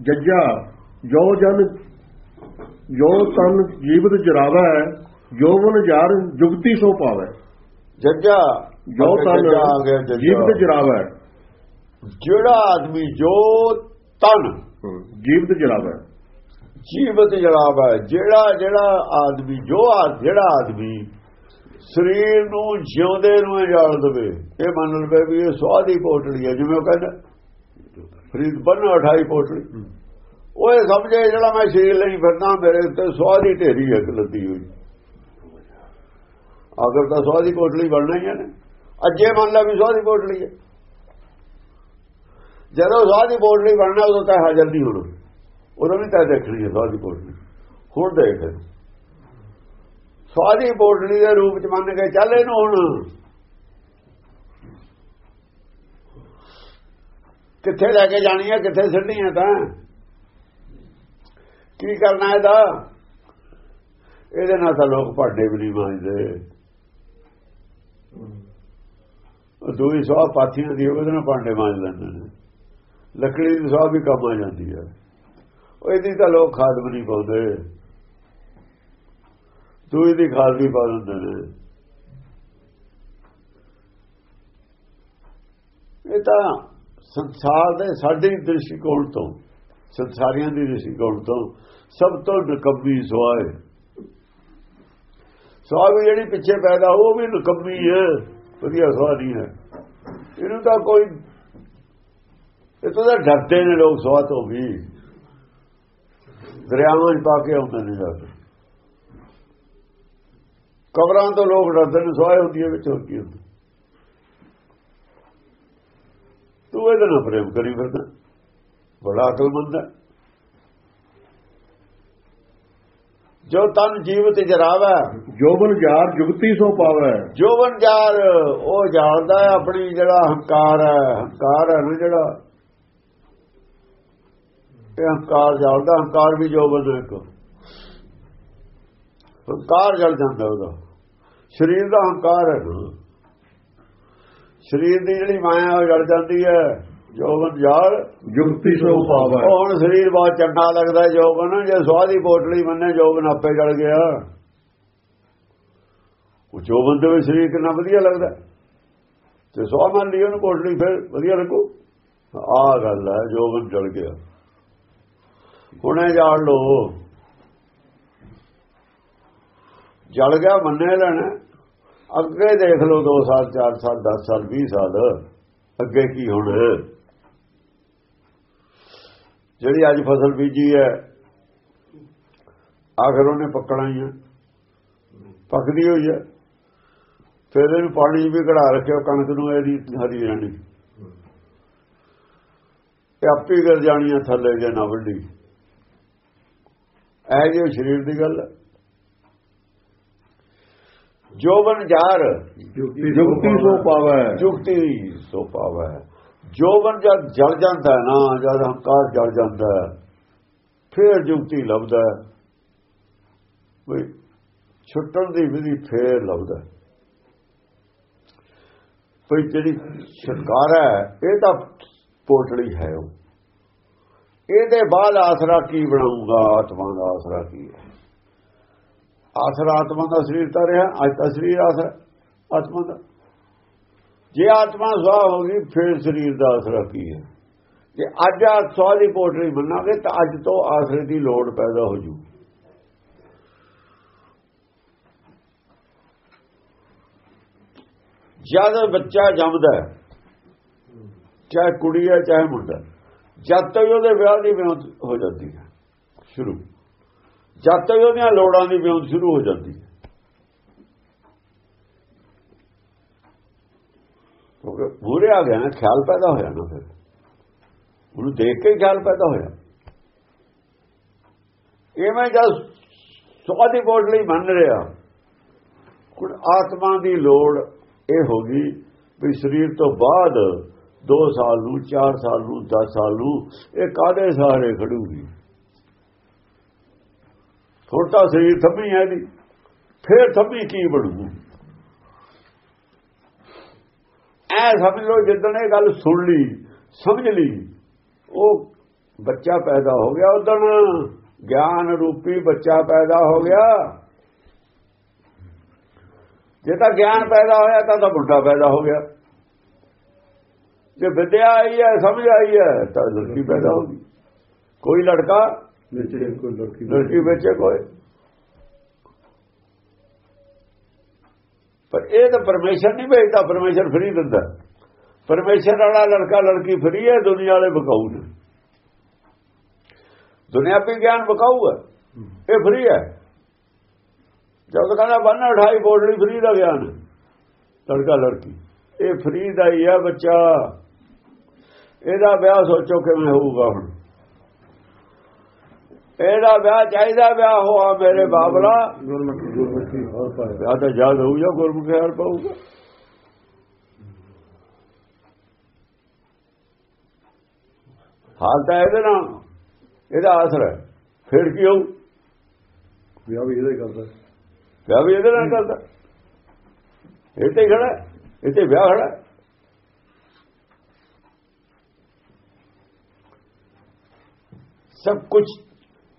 ਜੱਜਾ ਜੋ ਜਨ ਜੋ ਤਨ ਜੀਵਤ ਜਰਾਵਾ ਜੋਵਨ ਜਾਰ ਜੁਗਤੀ ਸੋ ਪਾਵੇ। ਜੱਜਾ। ਜੋ ਤਨ। ਜੀਵਤ ਜਰਾਵਾ। ਜਿਹੜਾ ਆਦਮੀ ਜੋ ਤਨ ਜੀਵਤ ਜਰਾਵਾ। ਜੀਵਤ ਜਲਾਵਾ ਜਿਹੜਾ ਜਿਹੜਾ ਆਦਮੀ ਜੋ ਆ- ਜਿਹੜਾ ਆਦਮੀ ਸਰੀਰ ਨੂੰ ਜਿਉਂਦੇ ਨੂੰ ਜਾਲ ਦੇਵੇ ਇਹ ਮੰਨ ਲਵੇ ਵੀ ਇਹ ਸਵਾਦੀ ਪੋਟਲੀ ਹੈ ਜਿਵੇਂ ਉਹ ਕਹਿੰਦਾ। ਫਰੀਦ ਬੰਨ 28 ਪੋਟਲੀ ਉਹ ਇਹ ਸਮਝੇ ਜਿਹੜਾ ਮੈਂ ਸਰੀਰ ਲਈ ਫਿਰਦਾ ਮੇਰੇ ਉੱਤੇ ਸਵਾਦੀ ਢੇਰੀ ਇੱਕ ਲੱਦੀ ਹੋਈ। ਅਗਰ ਤਾਂ ਸਵਾਦੀ ਪੋਟਲੀ ਬਣਨਾ ਹੀ ਹੈ ਨਾ। ਅੱਜੇ ਮੰਨ ਲਾ ਵੀ ਸਵਾਦੀ ਪੋਟਲੀ ਹੈ ਜਦੋਂ ਸਵਾਦੀ ਪੋਟਲੀ ਬਣਨਾ ਉਦੋਂ ਤਾਂ ਹਾਜ਼ਰ ਨਹੀਂ ਹੋਣਾ। ਉਦੋਂ ਵੀ ਤਾਂ ਦੇਖਣੀ ਹੈ ਸਵਾਦੀ ਪੋਟਲੀ ਹੁਣ ਦੇਖ। ਸਵਾਦੀ ਪੋਟਲੀ ਦੇ ਰੂਪ ਚ ਮੰਨ ਕੇ ਚੱਲ ਇਹਨੂੰ ਹੁਣ। ਕਿੱਥੇ ਲੈ ਕੇ ਜਾਣੀ ਹੈ ਕਿੱਥੇ ਸਿੱਟਣੀ ਹੈ ਤਾਂ? ਕੀ ਕਰਨਾ ਇਹਦਾ? ਇਹਦੇ ਨਾਲ ਤਾਂ ਲੋਕ ਭਾਂਡੇ ਵੀ ਨਹੀਂ ਮਾਂਜਦੇ। ਉਹ ਦੋਈ ਸਵਾਹ ਪਾਥੀਆਂ ਦੀ ਉਹਦੇ ਨਾਲ ਭਾਂਡੇ ਮਾਂਜ ਲੈਂਦੇ ਨੇ। ਲੱਕੜੀ ਦੀ ਸਵਾਹ ਵੀ ਕੰਮ ਆ ਜਾਂਦੀ ਹੈ ਉਹ ਇਹਦੀ ਤਾਂ ਲੋਕ ਖਾਦ ਵੀ ਨਹੀਂ ਪਾਉਂਦੇ। ਦੂਈ ਦੀ ਖਾਦ ਵੀ ਪਾ ਦਿੰਦੇ ਨੇ। ਇਹ ਤਾਂ ਸੰਸਾਰ ਦੇ ਸਾਡੇ ਦ੍ਰਿਸ਼ਟੀਕੋਣ ਤੋਂ, ਸੰਸਾਰੀਆਂ ਦੀ ਦ੍ਰਿਸ਼ਟੀਕੋਣ ਤੋਂ ਸਭ ਤੋਂ ਨਕੰਮੀ ਸਵਾਹ ਹੈ। ਸਵਾਹ ਵੀ ਜਿਹੜੀ ਪਿੱਛੇ ਪੈਦਾ ਉਹ ਵੀ ਨਕੰਮੀ ਹੈ, ਵਧੀਆ ਸਵਾਹ ਨਹੀਂ ਹੈ। ਇਹਨੂੰ ਤਾਂ ਕੋਈ ਇਹ ਤਾਂ ਡਰਦੇ ਨੇ ਲੋਕ ਸਵਾਹ ਤੋਂ ਵੀ। ਦਰਿਆਵਾਂ 'ਚ ਪਾ ਕੇ ਆਉਂਦੇ ਨੇ ਜਾ ਕਬਰਾਂ ਤੋਂ ਲੋਕ ਡਰਦੇ ਨੇ, ਸਵਾਹ ਹੁੰਦੀ ਹੈ, ਵਿੱਚ ਹੋਰ ਕੀ ਹੁੰਦਾ ਤੂੰ ਇਹਦੇ ਨਾਲ ਪ੍ਰੇਮ ਕਰੀ ਫਿਰਦਾ। ਬੜਾ ਅਕਲਮੰਦ ਹੈ। ਜੋ ਤਨ ਜੀਵਤ ਜਰਾਵਾ ਜੋਬਨ ਜਾਰ ਜੁਗਤੀ ਸੋ ਪਾਵੇ। ਜੋਵਨ ਜਾਰ ਉਹ ਜਾਣਦਾ ਹੈ ਆਪਣੀ ਜਿਹੜਾ ਹੰਕਾਰ ਹੈ। ਹੰਕਾਰ ਹੈ ਨਾ ਜਿਹੜਾ? ਇਹ ਹੰਕਾਰ ਜਾਣਦਾ ਹੰਕਾਰ ਵੀ ਜੋਵਨ ਹੈ ਇੱਕ। ਹੰਕਾਰ ਜਲ ਜਾਂਦਾ ਉਹਦਾ। ਸਰੀਰ ਦਾ ਹੰਕਾਰ ਹੈ। ਨਾ। ਸਰੀਰ ਦੀ ਜਿਹੜੀ ਮਾਇਆ ਉਹ ਜਲ ਜਾਂਦੀ ਹੈ ਜੋਵਨ ਜਾਰ ਜੁਗਤੀ ਸੋ ਪਾਵੇ ਹੁਣ ਸਰੀਰ ਬਹੁਤ ਚੰਗਾ ਲੱਗਦਾ ਹੈ ਜੋਬਨ। ਜੇ ਸਵਾਦੀ ਪੋਟਲੀ ਮੰਨੇ ਜੋਬਨ ਆਪੇ ਜਲ ਗਿਆ। ਉਹ ਜੋਬਨ ਦੇ ਵਿੱਚ ਸਰੀਰ ਕਿੰਨਾ ਵਧੀਆ ਲੱਗਦਾ। ਤੇ ਸਵਾ ਮੰਨ ਲਈ ਉਹਨੂੰ ਪੋਟਲੀ ਫਿਰ ਵਧੀਆ ਲੱਗੂ। ਆਹ ਗੱਲ ਹੈ ਜੋਬਨ ਜਲ ਗਿਆ। ਹੁਣੇ ਜਾਣ ਲੋ ਜਲ ਗਿਆ ਮੰਨੇ ਲੈਣਾ। ਅੱਗੇ ਦੇਖ ਲਓ 2 ਸਾਲ 4 ਸਾਲ 10 ਸਾਲ 20 ਸਾਲ, ਅੱਗੇ ਕੀ ਹੁਣ? ਜਿਹੜੀ ਅੱਜ ਫਸਲ ਬੀਜੀ ਹੈ, ਆਖਰ ਉਹਨੇ ਪੱਕਣਾ ਹੀ ਹੈ ਪੱਕਦੀ ਹੋਈ ਹੈ ਫਿਰ ਇਹਨੂੰ ਪਾਣੀ ਵੀ ਘੜਾ ਰੱਖਿਓ, ਕਣਕ ਨੂੰ ਇਹਦੀ ਹਰੀ ਰਹਿਣੀ। ਇਹ ਆਪੇ ਕਰ ਜਾਣੀ ਹੈ ਥੱਲੇ ਜੇ ਨਾ ਵੱਡੀ ਇਹ ਜੋ ਸਰੀਰ ਦੀ ਗੱਲ ਜੋਬਨ ਜਾਰ ਜੁਗਤੀ ਸੋ ਪਾਵੇ। ਜੁਗਤੀ ਸੋ ਪਾਵਾ। ਜੋਬਨ ਜਦ ਜਲ ਜਾਂਦਾ ਨਾ ਜਦ ਹੰਕਾਰ ਜਲ ਜਾਂਦਾ ਫਿਰ ਜੁਗਤੀ ਲੱਭਦਾ ਵੀ ਛੁੱਟਣ ਦੀ ਵਿਧੀ ਫੇਰ ਲੱਭਦਾ ਕੋਈ ਜਿਹੜੀ ਛੁਟਕਾਰਾ ਹੈ ਇਹ ਤਾਂ ਪੋਟਲੀ ਹੈ ਉਹ। ਇਹਦੇ ਬਾਅਦ ਆਸਰਾ ਕੀ ਬਣਾਉਂਗਾ ਆਤਮਾ ਦਾ ਆਸਰਾ ਕੀ ਹੈ? ਆਸਰਾ ਆਤਮਾ ਦਾ ਸਰੀਰ ਤਾਂ ਰਿਹਾ ਅੱਜ ਤਾਂ ਸਰੀਰ ਆਸਰਾ ਆਤਮਾ ਦਾ ਜੇ ਆਤਮਾ ਸਵਾਹ ਹੋ ਗਈ ਫਿਰ ਸਰੀਰ ਦਾ ਆਸਰਾ ਕੀ ਹੈ? ਜੇ ਅੱਜ ਆ ਸਵਾਹ ਦੀ ਪੋਟਰੀ ਮੰਨਾਂਗੇ ਤਾਂ ਅੱਜ ਤੋਂ ਆਸਰੇ ਦੀ ਲੋੜ ਪੈਦਾ ਹੋ ਜੂ। ਜਦ ਬੱਚਾ ਜੰਮਦਾ ਹੈ, ਚਾਹੇ ਕੁੜੀ ਹੈ ਚਾਹੇ ਮੁੰਡਾ ਜਦ ਤੱਕ ਉਹਦੇ ਵਿਆਹ ਦੀ ਵਿਉਂਤ ਹੋ ਜਾਂਦੀ ਹੈ ਸ਼ੁਰੂ। ਜਦ ਤੱਕ ਉਹਦੀਆਂ ਲੋੜਾਂ ਦੀ ਵਿਉਂਤ ਸ਼ੁਰੂ ਹੋ ਜਾਂਦੀ ਹੈ। ਕਿਉਂਕਿ ਆ ਗਿਆ ਨਾ, ਖਿਆਲ ਪੈਦਾ ਹੋਇਆ ਨਾ ਫਿਰ। ਉਹਨੂੰ ਦੇਖ ਕੇ ਖਿਆਲ ਪੈਦਾ ਹੋਇਆ। ਇਹ ਮੈਂ ਜਦ ਸਵਾਦੀ ਬੋਲ ਲਈ ਮੰਨ ਰਿਹਾ, ਹੁਣ ਆਤਮਾ ਦੀ ਲੋੜ ਇਹ ਹੋ ਗਈ ਵੀ ਸਰੀਰ ਤੋਂ ਬਾਅਦ 2 ਸਾਲ ਨੂੰ 4 ਸਾਲ ਨੂੰ 10 ਸਾਲ ਨੂੰ ਇਹ ਕਾਦੇ ਸਾਰੇ ਖੜੂਗੀ? ਛੋਟਾ ਸਰੀਰ ਥੱਬੀ ਹੈ ਦੀ ਫੇਰ ਥੰਮੀ ਕੀ ਬਣੂ? ਐ ਸਮਝ ਲਓ, ਜਿੱਦਣ ਇਹ ਗੱਲ ਸੁਣ ਲਈ, ਸਮਝ ਲਈ, ਉਹ ਬੱਚਾ ਪੈਦਾ ਹੋ ਗਿਆ ਉਦਣ, ਗਿਆਨ ਰੂਪੀ ਬੱਚਾ ਪੈਦਾ ਹੋ ਗਿਆ। ਜੇ ਤਾਂ ਗਿਆਨ ਪੈਦਾ ਹੋਇਆ, ਤਾਂ ਤਾਂ ਬੁੱਢਾ ਪੈਦਾ ਹੋ ਗਿਆ। ਜੇ ਵਿਦਿਆ ਆਈ ਹੈ, ਸਮਝ ਆਈ ਹੈ, ਤਾਂ ਲੜਕੀ ਪੈਦਾ ਹੋ ਗਈ। ਕੋਈ ਲੜਕਾ ਵਿੱਚ ਕੋਈ ਲੜਕੀ ਲੜਕੀ ਵਿੱਚ ਕੋਈ। ਪਰ ਇਹ ਤਾਂ ਪਰਮੇਸ਼ਰ ਨਹੀਂ ਭੇਜਦਾ ਪਰਮੇਸ਼ਰ ਫਰੀ ਦਿੰਦਾ। ਪਰਮੇਸ਼ਰ ਵਾਲਾ ਲੜਕਾ ਲੜਕੀ ਫਰੀ ਹੈ ਦੁਨੀਆ ਵਾਲੇ ਬਕਾਊ ਨੇ। ਦੁਨਿਆਵੀ ਗਿਆਨ ਬਕਾਊ ਹੈ ਇਹ ਫਰੀ ਹੈ। ਜਦ ਕਹਿੰਦਾ ਬੰਨ 28 ਬੋਰਡਲੀ ਫਰੀ ਦਾ ਗਿਆਨ। ਲੜਕਾ ਲੜਕੀ। ਇਹ ਫਰੀ ਦਾ ਹੀ ਹੈ ਬੱਚਾ। ਇਹਦਾ ਵਿਆਹ ਸੋਚੋ ਕਿਵੇਂ ਹੋਊਗਾ ਹੁਣ। ਇਹਦਾ ਵਿਆਹ ਚਾਹੀਦਾ ਵਿਆਹ ਹੋਆ ਮੇਰੇ ਬਾਬਲਾ। ਗੁਰਮੁਖੀ ਗੁਰਮੁਖੀ ਹੋਰ ਪਾਇਆ ਵਿਆਹ ਤਾਂ ਜਲਦ ਹੋਊ ਜਾਂ ਗੁਰਮੁਖੀ ਹਾਲ ਪਾਊਗਾ ਹਾਲ ਤਾਂ ਇਹਦੇ ਨਾਲ। ਇਹਦਾ ਅਸਰ ਹੈ। ਫਿਰ ਕੀ ਹੋਊ? ਵਿਆਹ ਵੀ ਇਹਦਾ ਕਰਦਾ। ਵਿਆਹ ਵੀ ਇਹਦੇ ਨਾਲ ਕਰਦਾ। ਇਹ ਤੇ ਖੜਾ ਇਹ ਤੇ ਵਿਆਹ ਖੜਾ। ਸਭ ਕੁਝ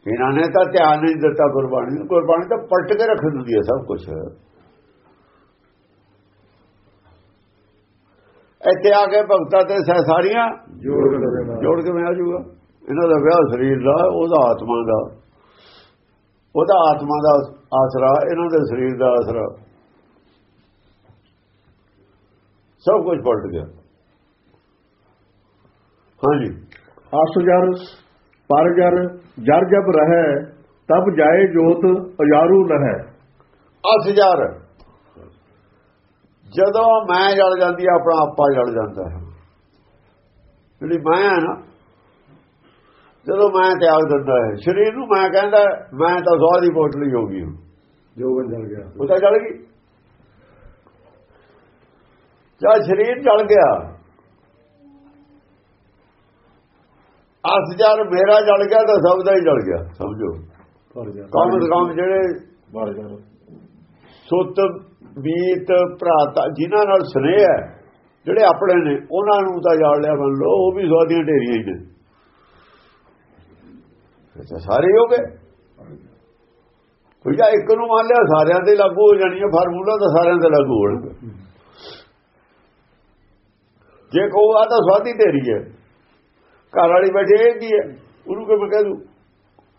ਇਹਨਾਂ ਨੇ ਤਾਂ ਧਿਆਨ ਨਹੀਂ ਦਿੱਤਾ ਗੁਰਬਾਣੀ ਨੂੰ। ਗੁਰਬਾਣੀ ਤਾਂ ਪਲਟ ਕੇ ਰੱਖ ਦਿੰਦੀ ਹੈ ਸਭ ਕੁਝ ਇੱਥੇ ਆ ਕੇ ਭਗਤਾਂ ਤੇ ਸਹਿ ਸਾਰੀਆਂ ਜੋੜ ਕੇ ਦੇਣਾ ਜੋੜ ਕੇ ਮੈਂ ਆ ਜਾਊਗਾ। ਇਹਨਾਂ ਦਾ ਵਿਆਹ ਸਰੀਰ ਦਾ ਉਹਦਾ ਆਤਮਾ ਦਾ। ਉਹਦਾ ਆਤਮਾ ਦਾ ਆਸਰਾ ਇਹਨਾਂ ਦੇ ਸਰੀਰ ਦਾ ਆਸਰਾ। ਸਭ ਕੁਝ ਪਲਟ ਗਿਆ। ਹਾਂਜੀ। ਅਸ ਜਰ ਪਰ ਜਰ ਜਰ ਜਬ ਰਹੈ ਤਬ ਜਾਏ ਜੋਤ ਅਜਾਰੂ ਲਹੈ ਅਸਜਰ ਜਦੋਂ ਮੈਂ ਜਲ ਜਾਂਦੀ ਆ ਆਪਣਾ ਆਪਾ ਜਲ ਜਾਂਦਾ ਹੈ। ਜਿਹੜੀ ਮੈਂ ਹੈ ਨਾ ਜਦੋਂ ਮੈਂ ਤਿਆਗ ਦਿੰਦਾ ਹੈ ਸਰੀਰ ਨੂੰ ਮੈਂ ਕਹਿੰਦਾ ਮੈਂ ਤਾਂ ਸਵਾਹ ਦੀ ਪੋਟਲੀ ਹੋ ਗਈ ਹਾਂ। ਜੋ ਬਣ ਜਲ ਗਿਆ। ਉਹ ਤਾਂ ਜਲ ਗਈ। ਜਦ ਸਰੀਰ ਜਲ ਗਿਆ। ਅਸਜਰ ਮੇਰਾ ਜਲ ਗਿਆ ਤਾਂ ਸਭ ਦਾ ਹੀ ਜਲ ਗਿਆ ਸਮਝੋ। ਕੰਮ ਕੰਮ ਜਿਹੜੇ ਸੁੱਤ ਬੀਤ ਭਰਾਤਾ ਜਿਨ੍ਹਾਂ ਨਾਲ ਸਨੇਹ ਹੈ ਜਿਹੜੇ ਆਪਣੇ ਨੇ ਉਹਨਾਂ ਨੂੰ ਤਾਂ ਜਾਣ ਲਿਆ ਮੰਨ ਲਓ ਉਹ ਵੀ ਸਵਾਦੀਆਂ ਢੇਰੀਆਂ ਹੀ ਨੇ। ਤਾਂ ਸਾਰੇ ਹੋ ਗਏ। ਕੋਈ ਜਾਂ ਇੱਕ ਨੂੰ ਮੰਨ ਲਿਆ ਸਾਰਿਆਂ ਤੇ ਲਾਗੂ ਹੋ ਜਾਣੀ ਹੈ ਫਾਰਮੂਲਾ ਤਾਂ ਸਾਰਿਆਂ ਤੇ ਲਾਗੂ ਹੋਣਗੇ। ਜੇ ਕਹੂ ਆ ਤਾਂ ਸਵਾਦੀ ਢੇਰੀ ਹੈ। ਘਰ ਵਾਲੀ ਬੈਠੇ ਇਹ ਕੀ ਹੈ। ਉਹਨੂੰ ਕਿਵੇਂ ਕਹਿ ਦੂ?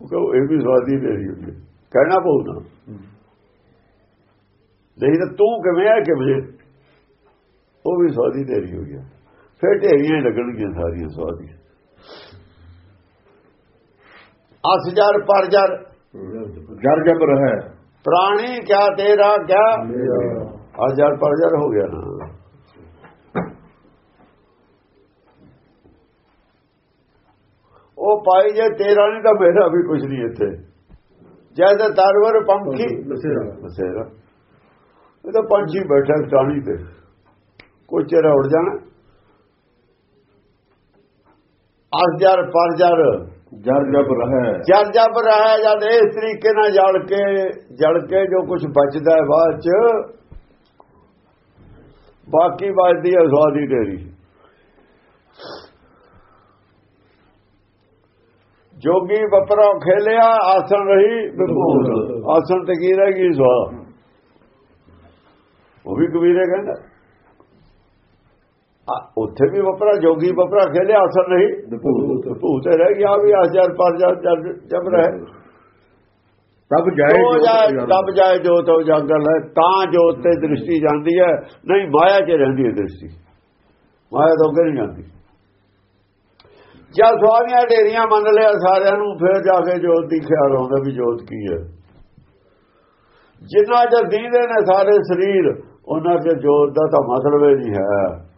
ਉਹ ਕਹੂ ਇਹ ਵੀ ਸਵਾਦੀ ਢੇਰੀ ਹੁੰਦੀ ਹੈ। ਕਹਿਣਾ ਪਊਗਾ ਨਹੀਂ ਤਾਂ ਤੂੰ ਕਿਵੇਂ ਆ ਕਿਵੇਂ ਉਹ ਵੀ ਸਵਾਦੀ ਢੇਰੀ ਹੋ ਗਿਆ। ਫਿਰ ਢੇਰੀਆਂ ਹੀ ਲੱਗਣਗੀਆਂ ਸਾਰੀਆਂ ਸਵਾਦੀਆਂ। ਅਸਜਰ ਪਰਜਰ ਜਰ। ਜਬ ਰਹੈ। ਪ੍ਰਾਣੀ ਕਿਆ ਤੇਰਾ ਕਿਆ? ਮੇਰਾ। ਅਜਰ ਪਰਜਰ ਹੋ ਗਿਆ ਨਾ। ਉਹ ਪਾਈ ਜੇ ਤੇਰਾ ਨਹੀਂ ਤਾਂ ਮੇਰਾ ਵੀ ਕੁਝ ਨਹੀਂ ਇੱਥੇ। ਜੈਸੇ ਤਰਵਰ ਪੰਖੀ। ਬਸੇਰਾ। ਇਹ ਤਾਂ ਪੰਛੀ ਬੈਠਾ ਟਾਣੀ ਤੇ। ਕੋਈ ਚਿਹਰਾ ਉੜ ਜਾਣਾ। ਅਸਜਰ ਪਰਜਰ ਜਰ। ਜਬ ਰਹੈ। ਜਦ ਜਬ ਰਹਾ ਜਦ ਇਸ ਤਰੀਕੇ ਨਾਲ ਜਲ ਕੇ ਜਲ ਕੇ ਜੋ ਕੁਝ ਬਚਦਾ ਹੈ ਬਾਅਦ ਚ ਬਾਕੀ ਬਚਦੀ ਹੈ ਸਵਾਦੀ ਢੇਰੀ ਜੋਗੀ ਬਪਰਾ ਖੇਲਿਆ ਆਸਣ ਰਹੀ ਵਿਭੂਤ ਆਸਣ ਤੇ ਕੀ ਰਹਿ ਗਈ? ਸਵਾ ਉਹ ਵੀ ਕਬੀਰੇ ਕਹਿੰਦਾ। ਉੱਥੇ ਵੀ ਬਪਰਾ ਜੋਗੀ ਬਪਰਾ ਖੇਲਿਆ ਆਸਣ ਰਹੀ ਵਿਭੂਤ। ਭੂਤ ਰਹਿ ਗਿਆ ਵੀ ਆਸਰ ਪਰ ਜਬ ਰਹੇ। ਤਬ ਜਾਏ। ਤਬ ਜਾਏ ਜੋਤ ਉਜਾਗਰ ਹੈ ਤਾਂ ਜੋਤ ਤੇ ਦ੍ਰਿਸ਼ਟੀ ਜਾਂਦੀ ਹੈ। ਨਹੀਂ ਮਾਇਆ 'ਚ ਰਹਿੰਦੀ ਹੈ ਦ੍ਰਿਸ਼ਟੀ। ਮਾਇਆ ਤੋਂ ਅੱਗੇ ਨਹੀਂ ਜਾਂਦੀ। ਜਦ ਸਵਾਮੀਆਂ ਢੇਰੀਆਂ ਮੰਨ ਲਿਆ ਸਾਰਿਆਂ ਨੂੰ, ਫਿਰ ਜਾ ਕੇ ਜੋਤ ਦੀ ਖਿਆਲ ਆਉਂਦਾ ਵੀ ਜੋਤ ਕੀ ਹੈ। ਜਿੰਨਾ ਚਿਰ ਦੀਂਦੇ ਨੇ ਸਾਰੇ ਸਰੀਰ, ਉਹਨਾਂ ਚ ਜੋਤ ਦਾ ਤਾਂ ਮਤਲਬ ਹੀ ਨਹੀਂ ਹੈ।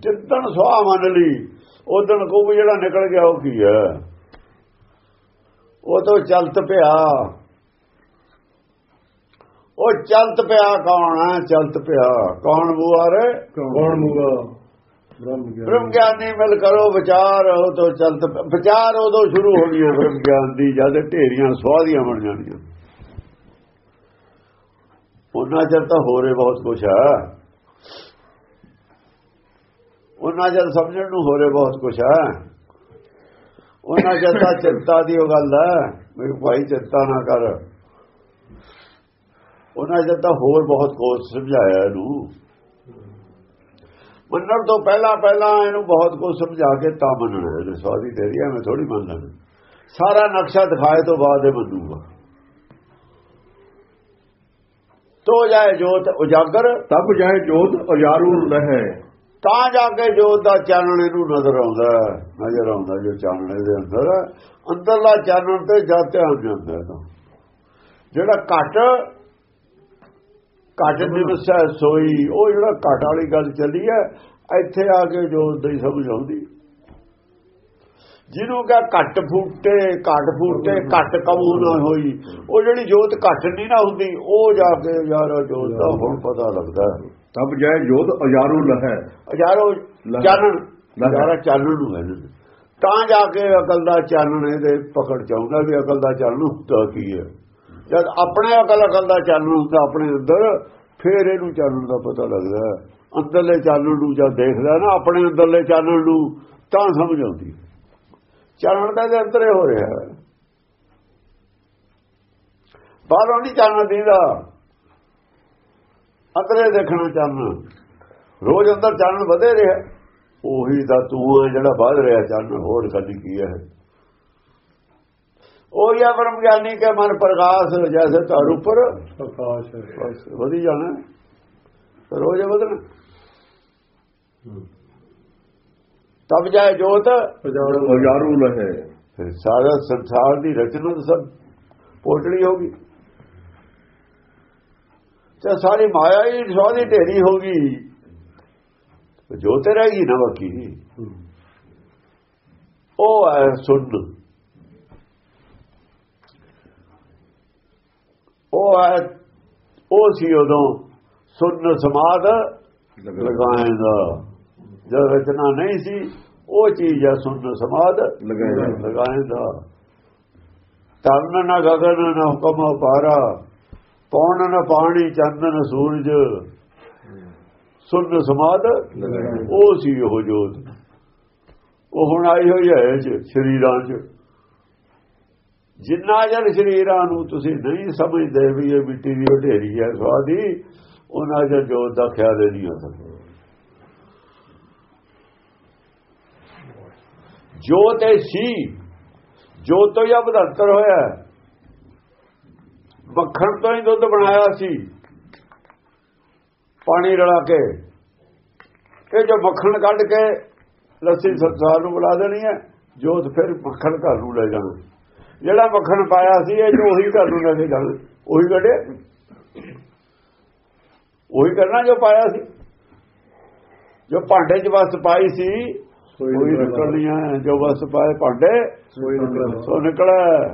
ਜਿੱਦਣ ਸੁਆਹ ਮੰਨ ਲਈ ਉਦਣ ਕੋ ਜਿਹੜਾ ਨਿਕਲ ਗਿਆ ਉਹ ਕੀ ਹੈ? ਉਹ ਤੋਂ ਚਲਤ ਪਿਆ। ਉਹ ਚਲਤ ਪਿਆ ਕੌਣ ਹੈ? ਚਲਤ ਪਿਆ। ਕੌਣ ਬੁਆਰੇ ਕੌਣ ਮੂਗਾ ਬ੍ਰਹਮ ਗਿਆਨ ਬ੍ਰਹਮ ਗਿਆਨੀ ਮਿਲ ਕਰੋ, ਵਿਚਾਰ ਉਹ ਤੋਂ ਚਲਤ ਵਿਚਾਰ ਉਦੋਂ ਸ਼ੁਰੂ ਹੋਣੀ ਹੈ ਬ੍ਰਹਮ ਗਿਆਨ ਦੀ, ਜਦ ਢੇਰੀਆਂ ਸਵਾਦੀਆਂ ਬਣ ਜਾਣੀਆਂ। ਉਹਨਾਂ ਚਿਰ ਤਾਂ ਹੋਰੇ ਬਹੁਤ ਕੁਛ ਹੈ। ਉਹਨਾਂ ਚਿਰ ਸਮਝਣ ਨੂੰ ਹੋਰੇ ਬਹੁਤ ਕੁਛ ਹੈ। ਉਹਨਾਂ ਚਿਰ ਤਾਂ ਚਿੰਤਾ ਦੀ ਉਹ ਗੱਲ ਹੈ, ਵੀ ਭਾਈ ਚਿੰਤਾ ਨਾ ਕਰ। ਉਹਨਾਂ ਚਿਰ ਤਾਂ ਹੋਰ ਬਹੁਤ ਕੋਸ ਸਮਝਾਇਆ ਇਹਨੂੰ। ਮੰਨਣ ਤੋਂ ਪਹਿਲਾਂ ਪਹਿਲਾਂ ਇਹਨੂੰ ਬਹੁਤ ਕੁਝ ਸਮਝਾ ਕੇ ਤਾਂ ਮੰਨਣਾ ਇਹਨੇ ਸਵਾਦੀ ਤੇਰੀ ਐ ਮੈਂ ਥੋੜੀ ਮੰਨ ਲੈਣਾ ਸਾਰਾ ਨਕਸ਼ਾ ਦਿਖਾਏ ਤੋਂ ਬਾਅਦ ਇਹ ਮੰਨੂਗਾ। ਤੋ ਜਾਏ ਜੋਤ ਉਜਾਗਰ। ਤਬ ਜਾਏ ਜੋਤ ਉਜਾਰੂ ਲਹੈ। ਤਾਂ ਜਾ ਕੇ ਜੋਤ ਦਾ ਚਾਨਣ ਇਹਨੂੰ ਨਜ਼ਰ ਆਉਂਦਾ ਹੈ, ਨਜ਼ਰ ਆਉਂਦਾ ਜੋ ਚਾਨਣ ਦੇ ਅੰਦਰ ਹੈ। ਅੰਦਰਲਾ ਚਾਨਣ ਤੇ ਜਾ ਧਿਆਨ ਜਾਂਦਾ ਹੈ ਜਿਹੜਾ ਘਟ ਘਟ ਨਿਵਸੈ ਸੋਈ ਉਹ ਜਿਹੜਾ ਘਟ ਵਾਲੀ ਗੱਲ ਚੱਲੀ ਹੈ ਇੱਥੇ ਆ ਕੇ ਜੋਤ ਦੀ ਸਮਝ ਆਉਂਦੀ। ਜਿਹਨੂੰ ਕਹ ਘਟ ਫੂਟੇ ਘਟ ਫੂਟੇ ਘਟ ਕਬੂ ਨਾ ਹੋਈ ਉਹ ਜਿਹੜੀ ਜੋਤ ਘਟ ਨਹੀਂ ਨਾ ਹੁੰਦੀ ਉਹ ਜਾ ਕੇ ਯਾਰ ਉਹ ਜੋਤ ਦਾ ਹੁਣ ਪਤਾ ਲੱਗਦਾ। ਹੈ ਤਬ ਜਾਏ ਜੋਤ ਉਜਾਰੂ ਲਹੈ। ਹਜ਼ਾਰੋ। ਚਾਨਣ। ਹਜ਼ਾਰਾਂ ਚਾਨਣ ਨੂੰ ਕਹਿੰਦੇ ਨੇ। ਤਾਂ ਜਾ ਕੇ ਅਕਲ ਦਾ ਚਾਨਣ ਇਹਦੇ ਪਕੜ ਚਾਉਂਦਾ ਵੀ ਅਕਲ ਦਾ ਚਾਨਣ ਹੁੰਦਾ ਕੀ ਹੈ। ਜਦ ਆਪਣੇ ਅਕਲ ਅਕਲ ਦਾ ਚਾਨਣ ਹੁੰਦਾ ਆਪਣੇ ਅੰਦਰ, ਫੇਰ ਇਹਨੂੰ ਚਾਨਣ ਦਾ ਪਤਾ ਲੱਗਦਾ। ਅੰਦਰਲੇ ਚਾਨਣ ਨੂੰ ਜਦ ਦੇਖਦਾ ਨਾ, ਆਪਣੇ ਅੰਦਰਲੇ ਚਾਨਣ ਨੂੰ, ਤਾਂ ਸਮਝ ਆਉਂਦੀ ਹੈ। ਚਾਨਣ ਦਾ ਅੰਦਰੇ ਹੋ ਰਿਹਾ ਹੈ। ਬਾਹਰੋਂ ਨਹੀਂ ਚਾਨਣ ਦੀਦਾ। ਅੰਦਰੇ ਦੇਖਣਾ ਚਾਨਣ ਰੋਜ਼ ਅੰਦਰ ਚਾਨਣ ਵਧੇ ਰਿਹਾ। ਉਹੀ ਦਾ ਤੂੰ ਹੈ ਜਿਹੜਾ ਵੱਧ ਰਿਹਾ ਚਾਨਣ ਹੋਰ ਕਦੀ ਕੀ ਹੈ? ਉਹ ਯਾ ਬ੍ਰਹਮ ਗਿਆਨੀ ਕੇ ਮਨ ਪ੍ਰਕਾਸ਼ ਜੈਸੇ ਤਾਰ ਉੱਪਰ। ਪ੍ਰਕਾਸ਼ ਵਧੀ ਜਾਣਾ। ਰੋਜ਼ ਹੀ ਵਧਣਾ। ਤਬ ਜਾਏ ਜੋਤ। ਉਜਾਰੂ ਲਹੈ ਫਿਰ ਸਾਰਾ ਸੰਸਾਰ ਦੀ ਰਚਨਾ ਸਭ ਪੋਟੜੀ ਹੋਗੀ ਤੇ ਸਾਰੀ ਮਾਇਆ ਹੀ ਸੋਹਣੀ ਢੇਰੀ ਹੋਗੀ ਜੋਤ ਰਹੇਗੀ ਨਾ ਬਾਕੀ। ਉਹ ਹੈ ਸੁਣ। ਉਹ ਹੈ ਉਹ ਸੀ ਉਦੋਂ ਸੁਣ ਸਮਾਦ ਲਗਾਏਗਾ ਜਦ ਰਚਨਾ ਨਹੀਂ ਸੀ ਉਹ ਚੀਜ਼ ਹੈ ਸੁਣ ਸਮਾਦ ਲਗਾਏਗਾ। ਲਗਾਏਗਾ ਤਰਨ ਨਾ ਗਗਨ ਨਾ ਹੁਕਮ ਪਾਰਾ ਪੌਣ ਨਾ ਪਾਣੀ ਚੰਦਨ ਸੂਰਜ। ਸੁਣ ਸਮਾਦ। ਉਹ ਸੀ ਉਹ ਜੋਤ। ਉਹ ਹੁਣ ਆਈ ਹੋਈ ਹੈ ਸਰੀਰਾਂ 'ਚ। ਜਿੰਨਾ ਜਨ ਸਰੀਰਾਂ ਨੂੰ ਤੁਸੀਂ ਨਹੀਂ ਸਮਝਦੇ ਵੀ ਇਹ ਮਿੱਟੀ ਦੀ ਢੇਰੀ ਹੈ, ਸਵਾਦੀ ਉਹਨਾਂ ਜਨ ਜੋਤ ਦਾ ਖਿਆਲ ਨਹੀਂ ਹੋ ਸਕਦਾ। ਜੋਤ ਇਹ ਸੀ ਜੋਤ ਤੋਂ ਹੀ ਅਬਦੰਤਰ ਹੋਇਆ ਮੱਖਣ ਤੋਂ ਹੀ ਦੁੱਧ ਬਣਾਇਆ ਸੀ। ਪਾਣੀ ਰਲਾ ਕੇ, ਇਹ ਜੋ ਮੱਖਣ ਕੱਢ ਕੇ ਲੱਸੀ ਸੰਸਾਰ ਨੂੰ ਬੁਲਾ ਦੇਣੀ ਹੈ ਜੋਤ ਫਿਰ ਮੱਖਣ ਘਰ ਨੂੰ ਲੈ ਜਾਣਾ। ਜਿਹੜਾ ਮੱਖਣ ਪਾਇਆ ਸੀ ਇਹ ਜੋ ਉਹੀ ਘਰ ਨੂੰ ਲੈ ਕੇ ਜਾਣਾ ਉਹੀ ਕੱਢੇ। ਉਹੀ ਕਰਨਾ ਜੋ ਪਾਇਆ ਸੀ। ਜੋ ਭਾਂਡੇ 'ਚ ਵਸ ਪਾਈ ਸੀ ਉਹੀ ਨਿਕਲਣੀਆਂ ਜੋ ਵਸ ਪਾਏ ਭਾਂਡੇ ਸੋ ਨਿਕਲਿਆ।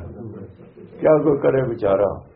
ਕਿਆ ਕੋਈ ਕਰੇ ਵਿਚਾਰਾ।